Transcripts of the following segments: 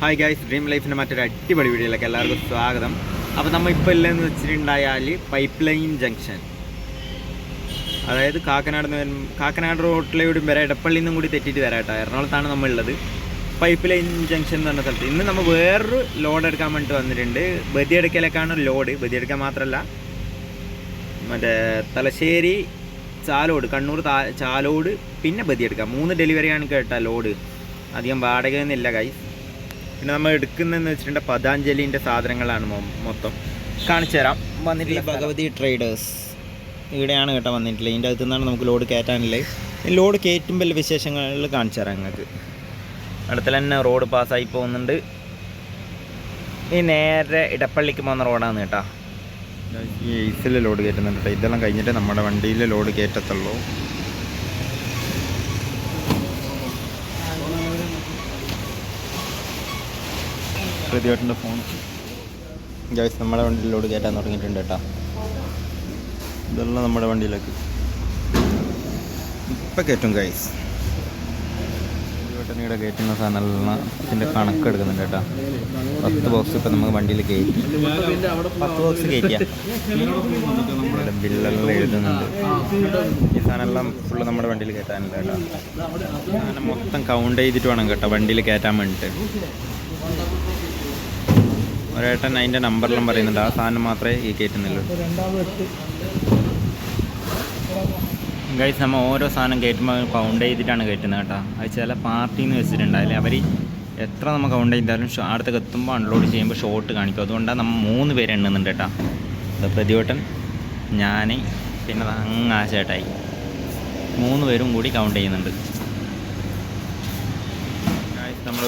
Hi guys dream ലൈഫിന്റെ മറ്റൊരു അടിപൊളി വീഡിയോയിലേക്ക് എല്ലാവർക്കും സ്വാഗതം. അപ്പോൾ നമ്മൾ ഇപ്പോൾ ഇല്ലെന്ന് വെച്ചിട്ടുണ്ടായാൽ പൈപ്പ് ലൈൻ ജംഗ്ഷൻ അതായത് കാക്കനാട് നിന്ന് കാക്കനാട് റോട്ടിലൂടെ വരെ ഇടപ്പള്ളിയിൽ നിന്നും കൂടി തെറ്റിയിട്ട് വരാം കേട്ടോ. എറണാകുളത്താണ് നമ്മളുള്ളത് പൈപ്പ് ലൈൻ ജംഗ്ഷൻ എന്ന് പറഞ്ഞ സ്ഥലത്ത്. ഇന്ന് നമ്മൾ വേറൊരു ലോഡ് എടുക്കാൻ വേണ്ടിയിട്ട് വന്നിട്ടുണ്ട്. ബദിയെടുക്കലേക്കാണ് ലോഡ് ബദിയെടുക്കാൻ മാത്രമല്ല മറ്റേ തലശ്ശേരി ചാലോട് കണ്ണൂർ ചാലോട് പിന്നെ ബദിയെടുക്കാം മൂന്ന് ഡെലിവറിയാണ് കേട്ടോ ലോഡ് അധികം വാടകയൊന്നുമില്ല ഗൈസ് പിന്നെ നമ്മൾ എടുക്കുന്നതെന്ന് വെച്ചിട്ടുണ്ടെങ്കിൽ പതാഞ്ജലിന്റെ സാധനങ്ങളാണ് മൊത്തം. കാണിച്ചു തരാം. വന്നിട്ട് ഭഗവതി ട്രേഡേഴ്സ്. ഇവിടെയാണ് കേട്ടോ വന്നിട്ടില്ല ഇതിന്റെ അകത്തു നിന്നാണ് നമുക്ക് ലോഡ് കയറ്റാനുള്ളത്. ലോഡ് കയറ്റുമ്പോൾ വിശേഷങ്ങളിൽ കാണിച്ചു തരാം നിങ്ങൾക്ക്. അടുത്ത തന്നെ റോഡ് പാസ്സായി പോകുന്നുണ്ട്. ഈ നേരെ ഇടപ്പള്ളിക്ക് പോകുന്ന റോഡാണ് കേട്ടോ. ഈ എയ്സിലെ ലോഡ് കയറ്റുന്നുണ്ട് കേട്ടോ. ഇതെല്ലാം കഴിഞ്ഞിട്ട് നമ്മുടെ വണ്ടിയിലെ ലോഡ് കയറ്റത്തുള്ളൂ. പ്രതിവേട്ടന്റെ ഫോൺ. ഗൈസ് നമ്മുടെ വണ്ടിയിൽ ലോഡ് കയറ്റാൻ തുടങ്ങിയിട്ടുണ്ട് കേട്ടോ. ഇതെല്ലാം നമ്മുടെ വണ്ടിയിലേക്ക്. ഇപ്പം കയറ്റും ഗൈസ് ഇവിടെ കയറ്റുന്ന സാധനമെല്ലാം ഇതിന്റെ കണക്ക് എടുക്കുന്നുണ്ട് കേട്ടോ. പത്ത് ബോക്സ് ഇപ്പം നമുക്ക് വണ്ടിയിൽ കയറ്റി. പത്ത് ബോക്സ് കയറ്റിയാൽ ഇവിടെ ബില്ലെല്ലാം എഴുതുന്നുണ്ട്. ഈ സാധനമെല്ലാം ഫുള്ള് നമ്മുടെ വണ്ടിയിൽ കയറ്റാനില്ല കേട്ടോ. സാധനം മൊത്തം കൗണ്ട് ചെയ്തിട്ട് വേണം കേട്ടോ വണ്ടിയിൽ കയറ്റാൻ വേണ്ടിയിട്ട്. ഒരേട്ടൻ അതിന്റെ നമ്പറിലും പറയുന്നുണ്ട്. ആ സാധനം മാത്രമേ ഈ കയറ്റുന്നുള്ളൂ. ഗൈസ് നമ്മൾ ഓരോ സാധനം കയറ്റുമ്പോൾ കൗണ്ട് ചെയ്തിട്ടാണ് കയറ്റുന്നത് കേട്ടോ. അത് ചില പാർട്ടിന്ന് വെച്ചിട്ടുണ്ട് അതിൽ അവർ എത്ര നമ്മൾ കൗണ്ട് ചെയ്താലും അടുത്തൊക്കെ എത്തുമ്പോൾ അൺലോഡ് ചെയ്യുമ്പോൾ ഷോർട്ട് കാണിക്കും. അതുകൊണ്ടാണ് നമ്മൾ മൂന്ന് പേര് എണ്ണുന്നുണ്ട് കേട്ടോ. പ്രതിവട്ടൻ ഞാൻ പിന്നെ അങ്ങാശേട്ടായി മൂന്ന് പേരും കൂടി കൗണ്ട് ചെയ്യുന്നുണ്ട്.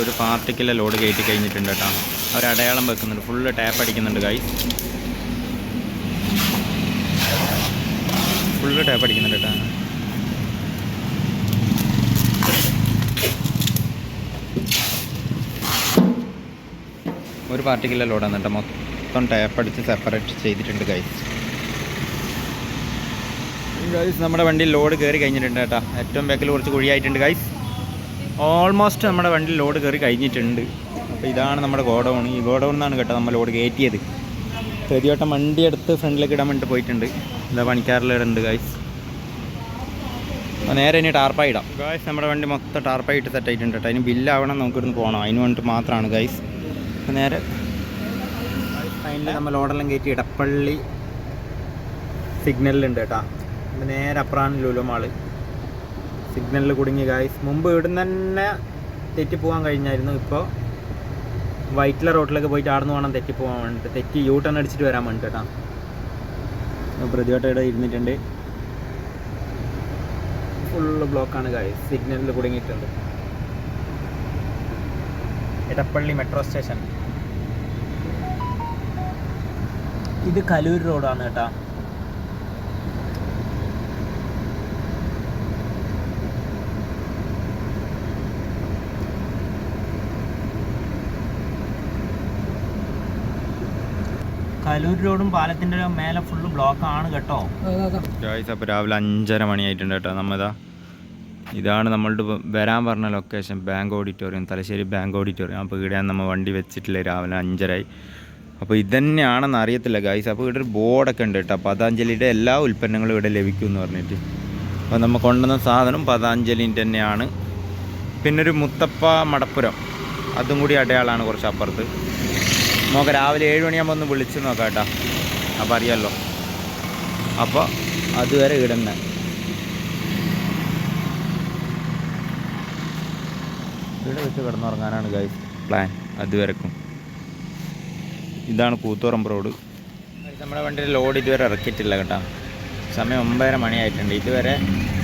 ഒരു പാർട്ടിക്കുള്ള ലോഡ് കയറ്റി കഴിഞ്ഞിട്ടുണ്ട് കേട്ടോ. അവർ അടയാളം വെക്കുന്നുണ്ട്. ഫുള്ള് ടാപ്പ് അടിക്കുന്നുണ്ട് ഗൈസ് ഫുള്ള് ടാപ്പ് അടിക്കുന്നുണ്ട് കേട്ടോ. ഒരു പാർട്ടിക്കുള്ള ലോഡാണ് കേട്ടോ. മൊത്തം ടാപ്പ് അടിച്ച് സെപ്പറേറ്റ് ചെയ്തിട്ടുണ്ട് ഗൈസ് ഗൈസ് നമ്മുടെ വണ്ടിയിൽ ലോഡ് കയറി കഴിഞ്ഞിട്ടുണ്ട് കേട്ടോ. ഏറ്റവും ബാക്കിൽ കുറച്ച് കുഴിയായിട്ടുണ്ട് ഗൈസ് ഓൾമോസ്റ്റ് നമ്മുടെ വണ്ടി ലോഡ് കയറി കഴിഞ്ഞിട്ടുണ്ട്. അപ്പോൾ ഇതാണ് നമ്മുടെ ഗോഡൗൺ. ഈ ഗോഡൗൺ നിന്നാണ് കേട്ടോ നമ്മൾ ലോഡ് കയറ്റിയത്. പ്രതിവട്ടം വണ്ടി എടുത്ത് ഫ്രണ്ടിലേക്ക് ഇടാൻ വേണ്ടിയിട്ട് പോയിട്ടുണ്ട്. ഇതാ പണിക്കാരിലിടുന്നുണ്ട് ഗായ്സ് അപ്പോൾ നേരെ ഇനി ടാർപ്പായി ഇടാം. ഗായ്സ് നമ്മുടെ വണ്ടി മൊത്തം ടാർപ്പായി ഇട്ട് സെറ്റ് ആയിട്ടുണ്ട് കേട്ടോ. അതിന് ബില്ലാവണം നമുക്കിടുന്ന് പോകണം അതിന് വേണ്ടിയിട്ട് മാത്രമാണ് ഗായ്സ് അപ്പോൾ നേരെ ഫൈനലി നമ്മൾ ലോഡെല്ലാം കയറ്റി ഇടപ്പള്ളി സിഗ്നലിലുണ്ട് കേട്ടോ. നേരെ അപ്പുറാണ് ലുലു സിഗ്നലിൽ കുടുങ്ങി ഗായ്സ് മുമ്പ് ഇവിടുന്ന് തന്നെ തെറ്റിപ്പോകാൻ കഴിഞ്ഞായിരുന്നു. ഇപ്പോൾ വൈറ്റില റോട്ടിലേക്ക് പോയിട്ട് ആടുന്ന് വേണം തെറ്റിപ്പോകാൻ വേണ്ടിയിട്ട് തെറ്റി യൂ ടേൺ അടിച്ചിട്ട് വരാൻ വേണ്ടിയിട്ട് കേട്ടോ. ഇവിടെ ഇരുന്നിട്ടുണ്ട്. ഫുള്ള് ബ്ലോക്കാണ് ഗായ്സ് സിഗ്നലിൽ കുടുങ്ങിയിട്ടുണ്ട്. ഇടപ്പള്ളി മെട്രോ സ്റ്റേഷൻ ഇത് കലൂർ റോഡാണ് കേട്ടോ. കലൂർ റോഡും പാലത്തിന്റെ മേലെ ഫുള്ള് ബ്ലോക്ക് ആണ് കേട്ടോ. ഗായ്സ് അപ്പോൾ രാവിലെ അഞ്ചര മണിയായിട്ടുണ്ട് കേട്ടോ നമ്മതാ ഇതാണ് നമ്മളുടെ വരാൻ പറഞ്ഞ location bank auditorium Thalassery bank auditorium അപ്പോൾ ഇവിടെയാണ് നമ്മൾ വണ്ടി വെച്ചിട്ടില്ല രാവിലെ അഞ്ചരയായി. അപ്പോൾ ഇതന്നെയാണെന്ന് അറിയത്തില്ല ഗായ്സ് അപ്പോൾ ഇവിടെ ഒരു ബോർഡൊക്കെ ഉണ്ട് കേട്ടോ. പതാഞ്ജലിയുടെ എല്ലാ ഉൽപ്പന്നങ്ങളും ഇവിടെ ലഭിക്കും എന്ന് പറഞ്ഞിട്ട്. അപ്പോൾ നമ്മൾ കൊണ്ടുവന്ന സാധനം പതാഞ്ജലിന്റെ തന്നെയാണ്. പിന്നൊരു ഒരു മുത്തപ്പ മടപ്പുരം. അതും കൂടി അടയാളാണ് കുറച്ച് അപ്പുറത്ത് നോക്കാം രാവിലെ ഏഴ് മണിയാകുമ്പോൾ ഒന്ന് വിളിച്ച് നോക്കാം കേട്ടോ. അപ്പോൾ അറിയാമല്ലോ അപ്പോൾ അതുവരെ ഇടുന്നത് ഇവിടെ വെച്ച് കിടന്നുറങ്ങാനാണ് ഗൈസ് പ്ലാൻ അതുവരക്കും. ഇതാണ് കൂത്തുറമ്പ് റോഡ് നമ്മുടെ വണ്ടിയിൽ ലോഡ് ഇതുവരെ ഇറക്കിയിട്ടില്ല കേട്ടോ. സമയം ഒമ്പതര മണിയായിട്ടുണ്ട്. ഇതുവരെ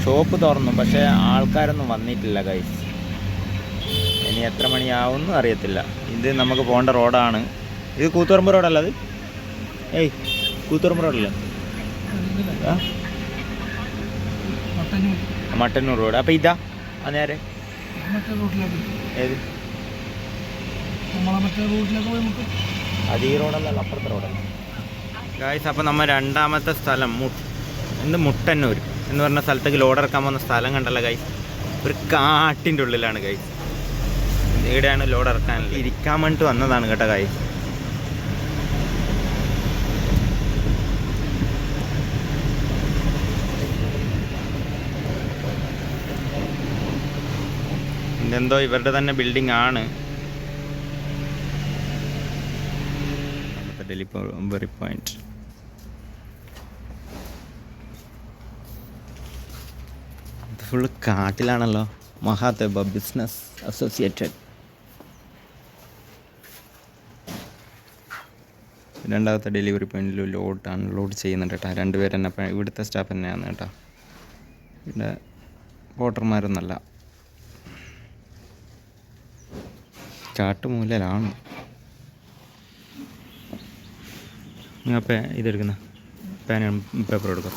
ഷോപ്പ് തുറന്നു. പക്ഷേ ആൾക്കാരൊന്നും വന്നിട്ടില്ല ഗൈസ് ഇനി എത്ര മണിയാവും എന്നും അറിയത്തില്ല. ഇത് നമുക്ക് പോകേണ്ട റോഡാണ് ഇത് കൂത്തുപറമ്പ് റോഡല്ല അത്? ഏയ് കൂത്തുറമ്പ് റോഡല്ലേ? മട്ടന്നൂർ റോഡ്. അപ്പൊ ഇതാ നേരെ. ഏത്? അത് ഈ റോഡല്ല അപ്പുറത്തെ റോഡല്ല. ഗായ്സ് അപ്പോൾ നമ്മ രണ്ടാമത്തെ സ്ഥലം എന്ത് മുട്ടന്നൂർ എന്ന് പറഞ്ഞ സ്ഥലത്തേക്ക് ലോഡ് ഇറക്കാൻ പോകുന്ന സ്ഥലം കണ്ടല്ല ഗൈസ് ഒരു കാട്ടിന്റെ ഉള്ളിലാണ് ഗൈസ് ഇവിടെയാണ് ലോഡ് ഇറക്കാൻ ഇരിക്കാൻ വേണ്ടിട്ട് വന്നതാണ് കേട്ടോ കായ് ഇതെന്തോ ഇവരുടെ തന്നെ ബിൽഡിംഗ് ആണ്. ഡെലിവറി പോയിന്റ് ഇത് ഫുള്ള് കാട്ടിലാണല്ലോ. മഹാദേവ ബിസിനസ് അസോസിയേറ്റഡ് രണ്ടാമത്തെ ഡെലിവറി പോയിന്റിൽ ലോഡ് അൺലോഡ് ചെയ്യുന്നുണ്ട് കേട്ടോ. രണ്ടുപേരെന്നെ ഇവിടുത്തെ സ്റ്റാഫ് തന്നെയാണ് കേട്ടോ. ഇവിടെ പോട്ടർമാരൊന്നല്ല കാട്ടുമൂലയിലാണ് ഞാൻ പേ ഇതെടുക്കുന്ന പേന പേപ്പർ എടുക്കാം.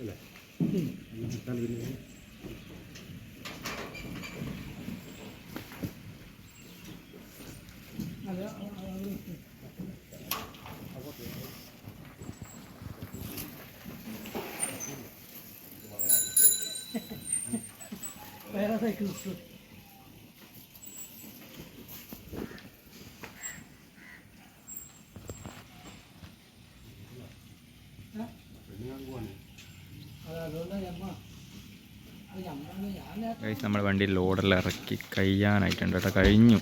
Öyle. Bayağı. ഗൈസ് നമ്മുടെ വണ്ടി ലോഡെല്ലാം ഇറക്കി കഴിയാനായിട്ടുണ്ട് കേട്ടോ. കഴിഞ്ഞു.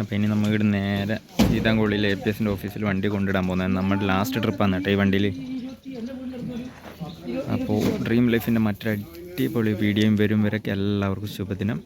അപ്പോൾ ഇനി നമ്മൾ ഇവിടെ നേരെ സീതാങ്കുള്ളിലെ എ പി എസിന്റെ ഓഫീസിൽ വണ്ടി കൊണ്ടിടാൻ പോകുന്നത് നമ്മുടെ ലാസ്റ്റ് ട്രിപ്പാണ് കേട്ടോ ഈ വണ്ടിയിൽ അപ്പോൾ ഡ്രീം ലൈഫിന്റെ മറ്റൊരു അടിപൊളി വീഡിയോയും വരും. വരെ എല്ലാവർക്കും ശുഭദിനം.